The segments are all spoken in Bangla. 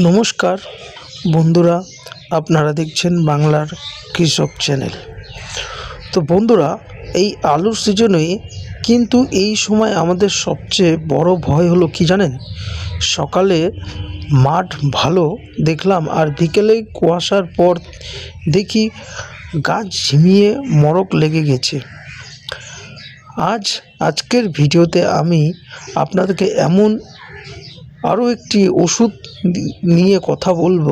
নমস্কার বন্ধুরা, আপনারা দেখছেন বাংলার কৃষক চ্যানেল। তো বন্ধুরা, এই আলুর সিজনে কিন্তু এই সময় আমাদের সবচেয়ে বড় ভয় হলো কি জানেন? সকালে মাঠ ভালো দেখলাম আর বিকেলে কুয়াশার পর দেখি গাছ ঝিমিয়ে মরক লেগে গেছে। আজ, আজকের ভিডিওতে আমি আপনাদেরকে এমন আরও একটি ওষুধ নিয়ে কথা বলব,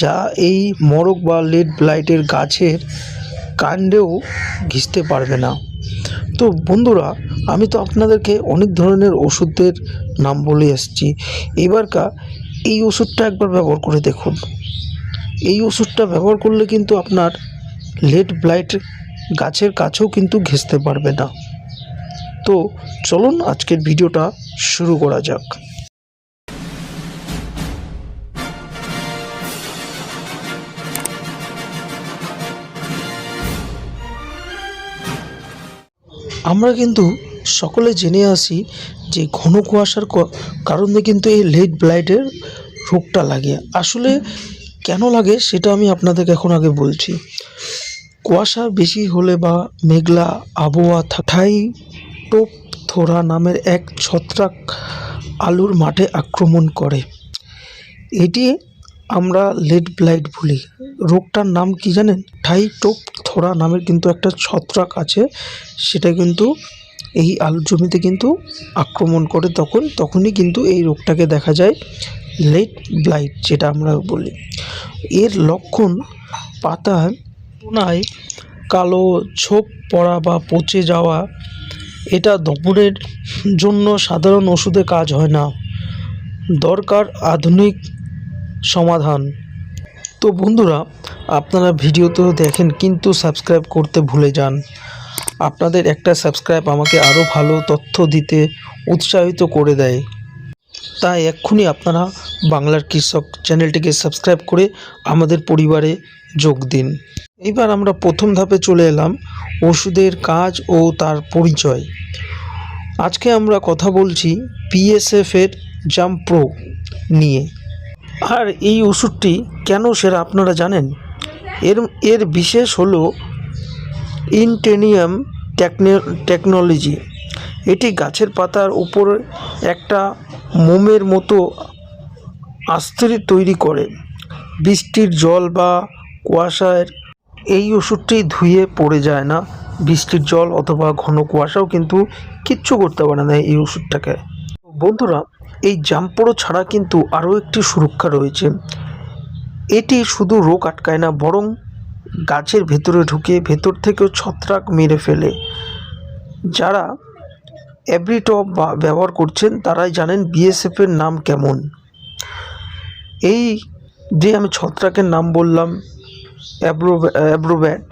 যা এই মরক বা লেড ব্লাইটের গাছের কাণ্ডেও ঘিসতে পারবে না। তো বন্ধুরা, আমি তো আপনাদেরকে অনেক ধরনের ওষুধের নাম বলে এসেছি এবারকা এই ওষুধটা একবার ব্যবহার করে দেখুন। এই ওষুধটা ব্যবহার করলে কিন্তু আপনার লেড ব্লাইট গাছের কাছেও কিন্তু ঘেঁচতে পারবে না। তো চলুন আজকের ভিডিওটা শুরু করা যাক। আমরা কিন্তু সকলে জেনে আসি যে ঘন কুয়াশার কারণে কিন্তু এই লেড ব্লাইটের রোগটা লাগে। আসলে কেন লাগে সেটা আমি আপনাদেরকে এখন আগে বলছি। কুয়াশা বেশি হলে বা মেঘলা আবহাওয়া থাকাই টোপ থোরা নামের এক ছত্রাক আলুর মাঠে আক্রমণ করে। এটি আমরা লেড ব্লাইট বলি। রোগটার নাম কি জানেন? ঠাইটোপ থোরা নামের কিন্তু একটা ছত্রাক আছে। সেটা কিন্তু এই আলুর জমিতে কিন্তু আক্রমণ করে তখন, তখনই কিন্তু এই রোগটাকে দেখা যায় লেড ব্লাইট যেটা আমরা বলি। এর লক্ষণ পাতার কোনায় কালো ছোপ পড়া বা পচে যাওয়া, এটা দমনের জন্য সাধারণ ওষুধে কাজ হয় না। দরকার আধুনিক সমাধান। তো বন্ধুরা, আপনারা ভিডিও তো দেখেন, কিন্তু সাবস্ক্রাইব করতে ভুলে যান। আপনাদের একটা সাবস্ক্রাইব আমাকে আরও ভালো তথ্য দিতে উৎসাহিত করে দেয়। তাই এক্ষুনি আপনারা বাংলার কৃষক চ্যানেলটিকে সাবস্ক্রাইব করে আমাদের পরিবারে যোগ দিন। এইবার আমরা প্রথম ধাপে চলে এলাম, ওষুধের কাজ ও তার পরিচয়। আজকে আমরা কথা বলছি পিএসএফের জাম্প প্রো নিয়ে। আর এই ওষুধটি কেন সেরা আপনারা জানেন? এর এর বিশেষ হলো ইনটেনিয়াম টেকনে, টেকনোলজি। এটি গাছের পাতার উপর একটা মোমের মতো আস্তরি তৈরি করে। বৃষ্টির জল বা কুয়াশার এই ওষুধটি ধুয়ে পড়ে যায় না। বৃষ্টির জল অথবা ঘন কুয়াশাও কিন্তু কিচ্ছু করতে পারে না এই ওষুধটাকে। বন্ধুরা এই জাম্পড়ো ছাড়া কিন্তু আরও একটি সুরক্ষা রয়েছে। এটি শুধু রোগ আটকায় না, বরং গাছের ভেতরে ঢুকে ভেতর থেকেও ছত্রাক মেরে ফেলে। যারা অ্যাব্রিটপ ব্যবহার করছেন, তারাই জানেন বিএসএফের নাম কেমন। এই যে আমি ছত্রাকের নাম বললাম, অ্যাব্রো, অ্যাব্রোব্যাট।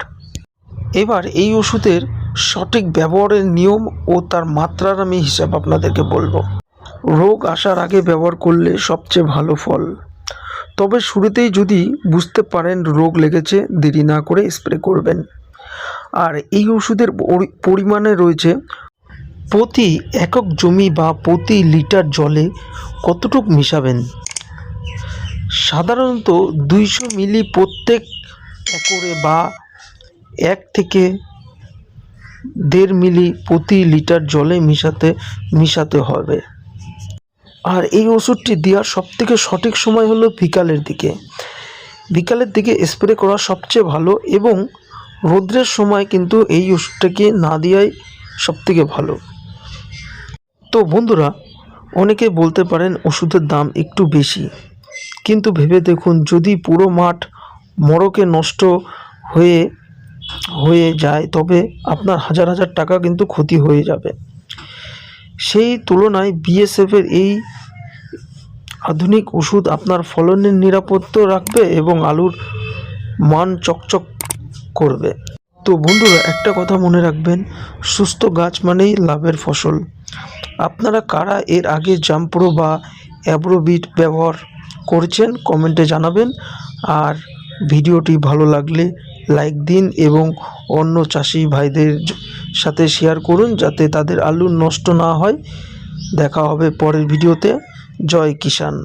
এবার এই ওষুধের সঠিক ব্যবহারের নিয়ম ও তার মাত্রার আমি হিসাব আপনাদেরকে বলব। রোগ আসার আগে ব্যবহার করলে সবচেয়ে ভালো ফল। তবে শুরুতেই যদি বুঝতে পারেন রোগ লেগেছে, দেরি না করে স্প্রে করবেন। আর এই ওষুধের পরিমাণে রয়েছে প্রতি একক জমি বা প্রতি লিটার জলে কতটুক মিশাবেন? সাধারণত দুইশো মিলি প্রত্যেক একরে বা এক থেকে দেড় মিলি প্রতি লিটার জলে মিশাতে মিশাতে হবে। আর এই ওষুধটি দেওয়ার সবথেকে সঠিক সময় হলো বিকালের দিকে। বিকালের দিকে স্প্রে করা সবচেয়ে ভালো এবং রৌদ্রের সময় কিন্তু এই ওষুধটাকে না দেওয়াই সবথেকে ভালো। তো বন্ধুরা, অনেকে বলতে পারেন ওষুধের দাম একটু বেশি। কিন্তু ভেবে দেখুন, যদি পুরো মাঠ মরকে নষ্ট হয়ে হয়ে যায়, তবে আপনার হাজার হাজার টাকা কিন্তু ক্ষতি হয়ে যাবে। সেই তুলনায় বিএসএফের এই আধুনিক ওষুধ আপনার ফলনের নিরাপত্তা রাখবে এবং আলুর মান চকচক করবে। তো বন্ধুরা, একটা কথা মনে রাখবেন, সুস্থ গাছ মানেই লাভের ফসল। আপনারা কারা এর আগে জাম্প্রো বা অ্যাব্রোবিট ব্যবহার করেছেন কমেন্টে জানাবেন। আর ভিডিওটি ভালো লাগলে লাইক দিন এবং অন্য চাষি ভাইদের সাথে শেয়ার করুন যাতে তাদের আলু নষ্ট না হয়। দেখা হবে পরের ভিডিওতে। জয় কিষাণ।